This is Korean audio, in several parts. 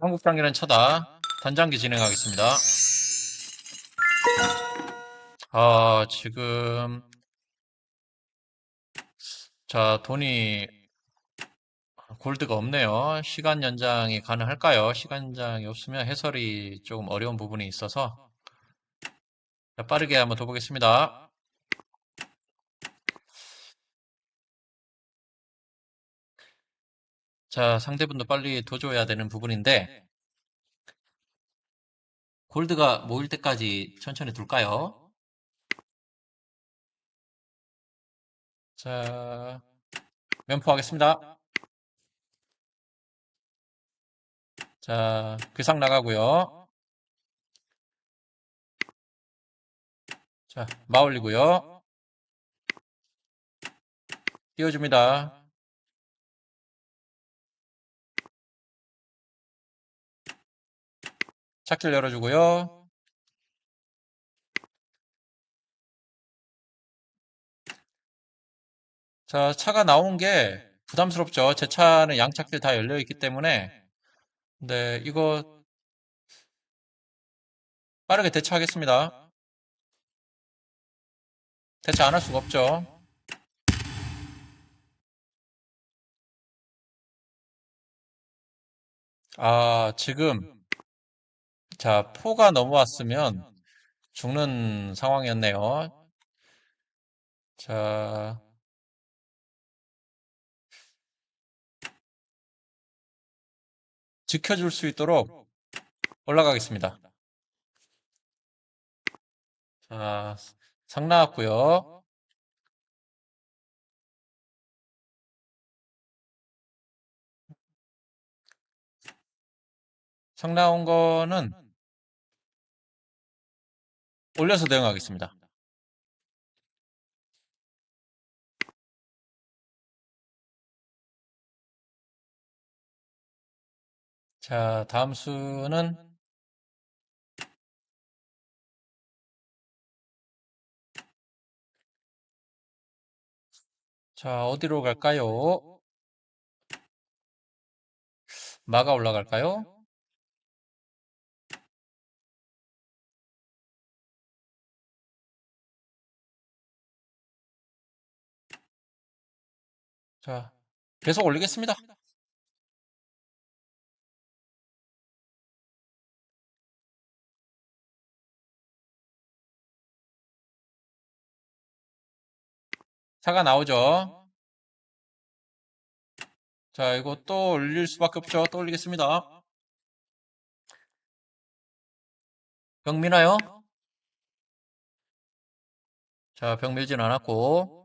한국 당기는 쳐다. 단장기 진행하겠습니다. 아, 지금, 자, 돈이, 골드가 없네요. 시간 연장이 가능할까요? 시간 연장이 없으면 해설이 조금 어려운 부분이 있어서. 자, 빠르게 한번 더 보겠습니다. 자, 상대분도 빨리 도줘야 되는 부분인데, 골드가 모일 때까지 천천히 둘까요? 자, 면포하겠습니다. 자, 귀상 나가고요. 자, 마올리고요. 띄워줍니다. 차키를 열어주고요. 자, 차가 나온 게 부담스럽죠. 제 차는 양차길 다 열려 있기 때문에. 네, 이거 빠르게 대처하겠습니다. 대처 안 할 수가 없죠. 아, 지금, 자, 포가 넘어왔으면 죽는 상황이었네요. 자, 지켜줄 수 있도록 올라가겠습니다. 자, 상 나왔고요. 상 나온 거는 올려서 대응하겠습니다. 자, 다음 수는 자, 어디로 갈까요? 마가 올라갈까요? 자, 계속 올리겠습니다. 차가 나오죠. 자, 이거 또 올릴 수밖에 없죠. 또 올리겠습니다. 병 미나요? 자, 병 밀진 않았고.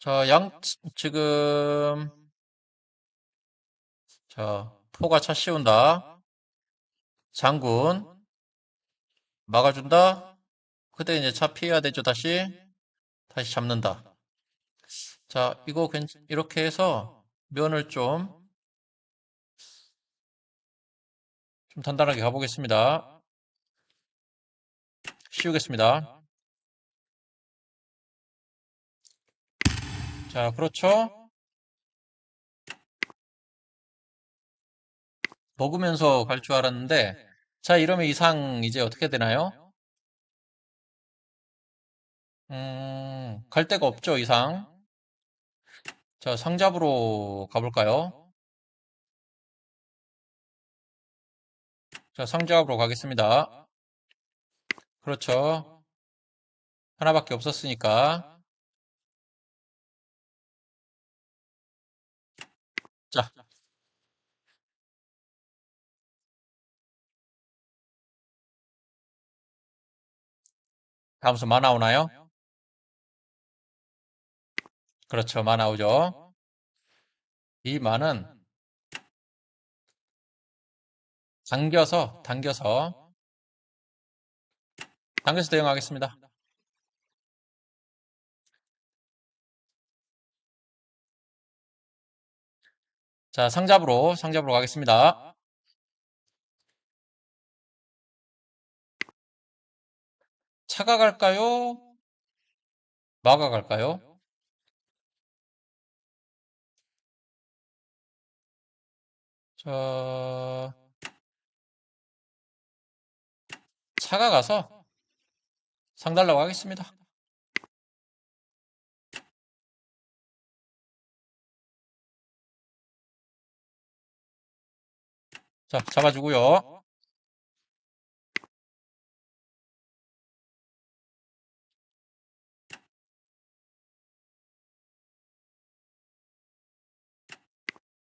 자, 양, 지금, 자, 포가 차 씌운다. 장군, 막아준다. 그때 이제 차 피해야 되죠, 다시. 다시 잡는다. 자, 이거 괜, 이렇게 해서 면을 좀, 좀 단단하게 가보겠습니다. 씌우겠습니다. 자, 그렇죠. 먹으면서 갈 줄 알았는데, 자, 이러면 이상 이제 어떻게 되나요? 음, 갈 데가 없죠, 이상. 자, 상잡으로 가볼까요? 자, 상잡으로 가겠습니다. 그렇죠. 하나밖에 없었으니까. 자, 다음 수 마 나오나요? 그렇죠. 마 나오죠. 이 마는 당겨서, 당겨서, 당겨서 대응하겠습니다. 자, 상잡으로, 상잡으로 가겠습니다. 차가 갈까요? 막아갈까요? 저, 차가 가서 상달라고 하겠습니다. 자, 잡아주고요.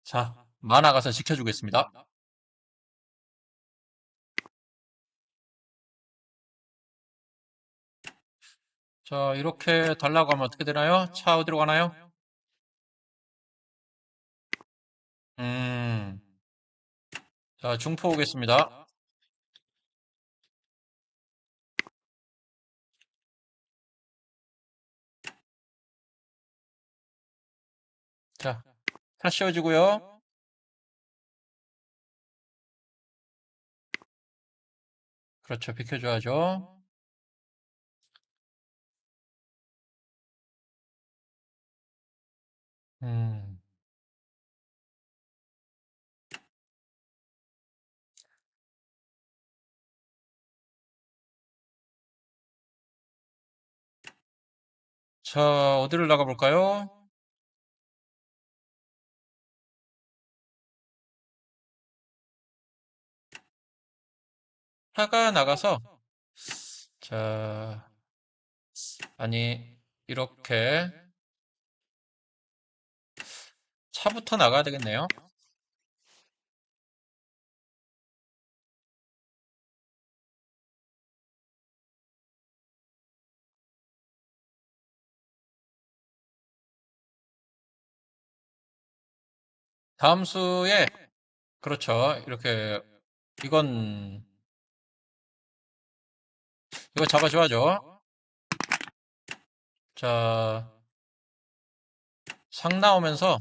자, 만화 가서 지켜주겠습니다. 자, 이렇게 달라고 하면 어떻게 되나요? 차 어디로 가나요? 음, 자, 중포 오겠습니다. 자, 차 씌워주고요. 그렇죠. 비켜줘야죠. 음, 자, 어디를 나가볼까요? 차가 나가서, 자, 아니, 이렇게 차부터 나가야 되겠네요. 다음 수에, 그렇죠. 이렇게, 이건, 이거 잡아줘야죠. 자, 상 나오면서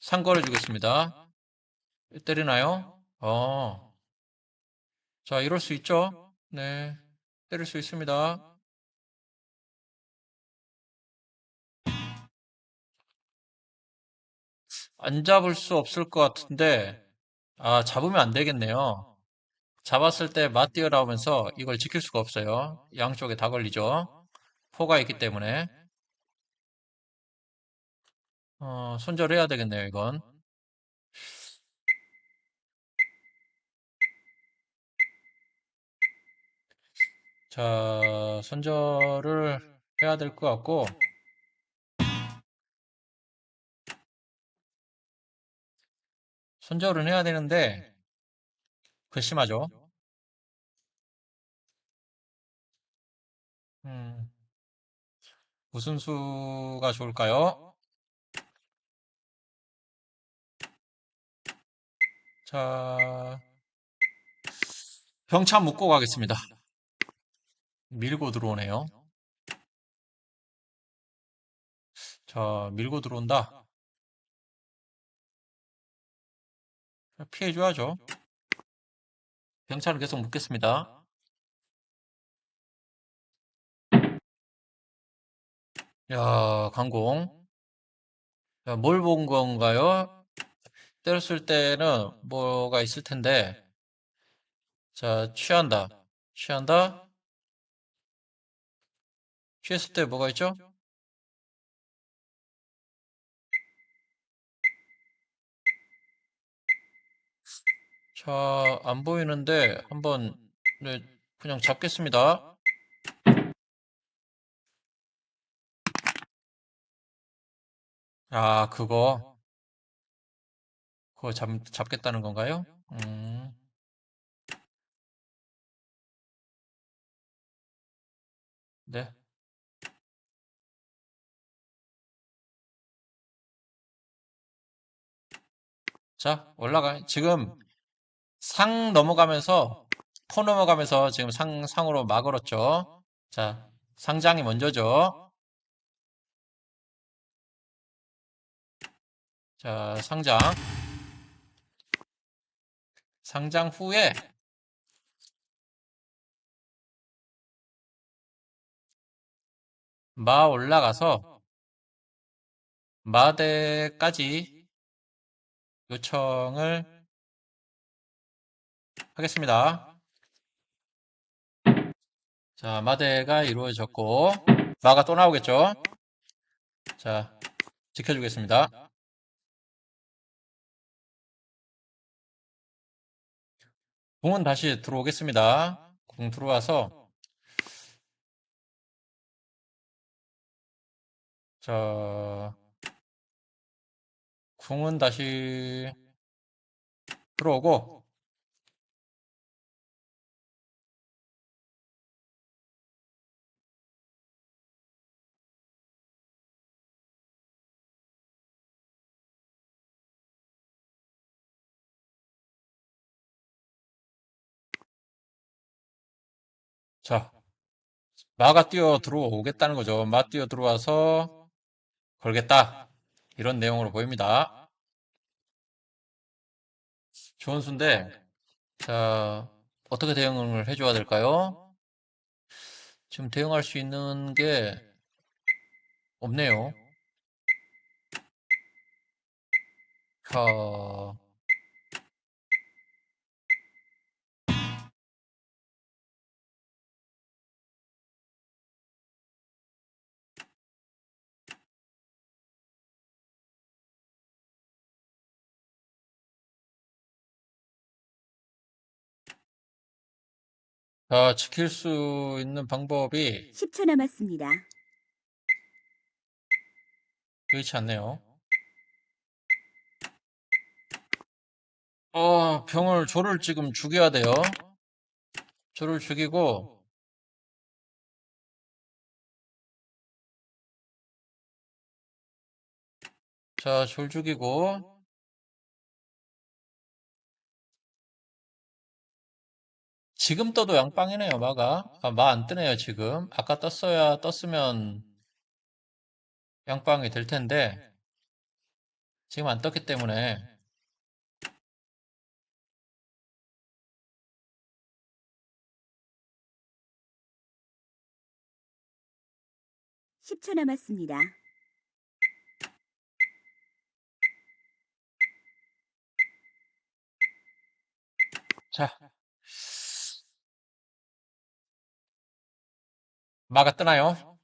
상 걸어주겠습니다. 때리나요? 어. 자, 이럴 수 있죠? 네. 때릴 수 있습니다. 안 잡을 수 없을 것 같은데, 아, 잡으면 안 되겠네요. 잡았을 때 맞뛰어 나오면서 이걸 지킬 수가 없어요. 양쪽에 다 걸리죠. 포가 있기 때문에. 어, 손절해야 되겠네요, 이건. 자, 손절을 해야 될 것 같고, 손절은 해야 되는데, 괘씸하죠. 음, 무슨 수가 좋을까요? 자, 병차 묶고 가겠습니다. 밀고 들어오네요. 자, 밀고 들어온다. 피해줘야죠. 병차를 계속 묶겠습니다. 야, 강공. 자, 뭘본 건가요? 때렸을 때는 뭐가 있을 텐데. 자, 취한다. 취한다. 취했을 때 뭐가 있죠? 자, 안 보이는데 한번 네, 그냥 잡겠습니다. 아, 그거. 그거 잡, 잡겠다는 건가요? 음, 네. 자, 올라가. 지금 상 넘어가면서, 포 넘어가면서 지금 상, 상으로 막 걸었죠. 자, 상장이 먼저죠. 자, 상장. 상장 후에 마 올라가서 마대까지 요청을 하겠습니다. 자, 마대가 이루어졌고 마가 또 나오겠죠? 자, 지켜주겠습니다. 궁은 다시 들어오겠습니다. 궁 들어와서 자, 궁은 다시 들어오고 자, 마가 뛰어 들어오겠다는 거죠. 마 뛰어 들어와서 걸겠다. 이런 내용으로 보입니다. 좋은 수인데, 자, 어떻게 대응을 해줘야 될까요? 지금 대응할 수 있는 게 없네요. 자, 자, 지킬 수 있는 방법이 10초 남았습니다. 여의치 않네요. 어, 병을, 조를 지금 죽여야 돼요. 조를 죽이고, 자, 졸 죽이고, 지금 떠도 양빵이네요, 마가. 아, 마안 뜨네요, 지금. 아까 떴어야, 떴으면 양빵이 될 텐데, 지금 안 떴기 때문에, 10초 남았습니다. 자. 마가 뜨나요?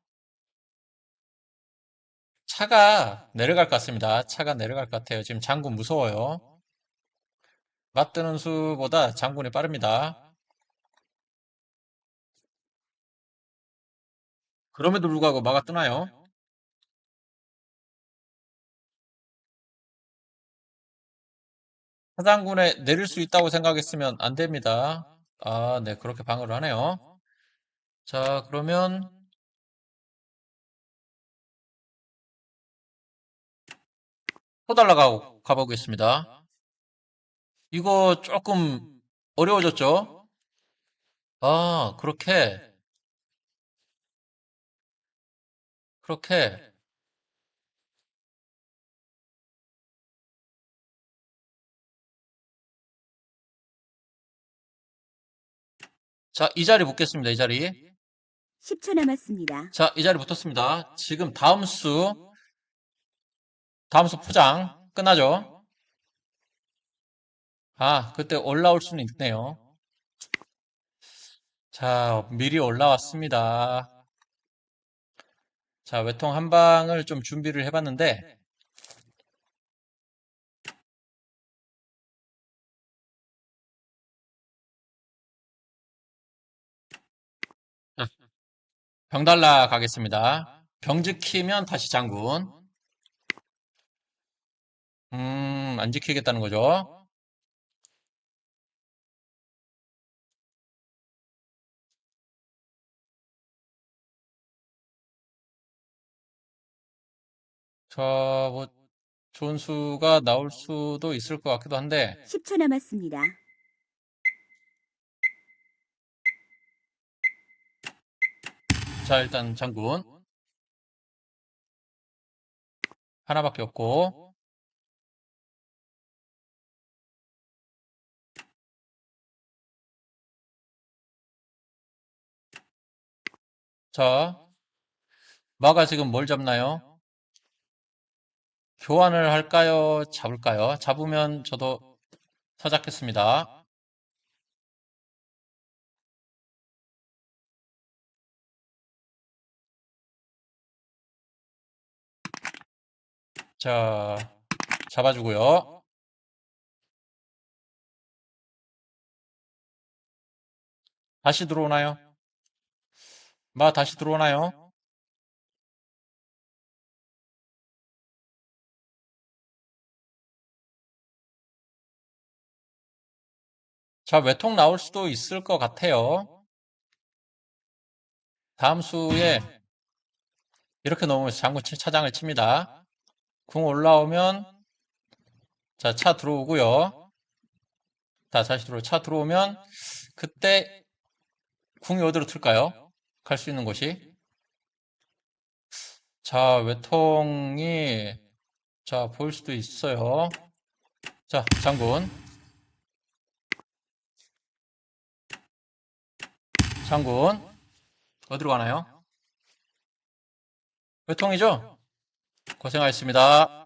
차가 내려갈 것 같습니다. 차가 내려갈 것 같아요. 지금 장군 무서워요. 맞뜨는 수보다 장군이 빠릅니다. 그럼에도 불구하고 마가 뜨나요? 사장군에 내릴 수 있다고 생각했으면 안 됩니다. 아, 네, 그렇게 방어를 하네요. 자, 그러면 호달라가 가보겠습니다. 이거 조금 어려워졌죠? 아, 그렇게, 그렇게, 자, 이 자리 붙겠습니다. 이 자리. 10초 남았습니다. 자, 이 자리 붙었습니다. 지금 다음 수, 다음 수 포장 끝나죠? 아, 그때 올라올 수는 있네요. 자, 미리 올라왔습니다. 자, 외통 한 방을 좀 준비를 해봤는데, 병달라 가겠습니다. 병 지키면 다시 장군. 음, 안 지키겠다는 거죠. 자, 뭐, 좋은 수가 나올 수도 있을 것 같기도 한데, 10초 남았습니다. 자, 일단 장군. 하나밖에 없고, 자, 마가 지금 뭘 잡나요? 교환을 할까요? 잡을까요? 잡으면 저도 서잡겠습니다. 자, 잡아주고요. 다시 들어오나요? 마 다시 들어오나요? 자, 외통 나올 수도 있을 것 같아요. 다음 수에 이렇게 놓으면서 장구 치- 차장을 칩니다. 궁 올라오면 자, 차 들어오고요. 자, 다시 들어 차 들어오면 그때 궁이 어디로 틀까요? 갈 수 있는 곳이. 자, 외통이 자, 보일 수도 있어요. 자, 장군. 장군. 어디로 가나요? 외통이죠? 고생하셨습니다.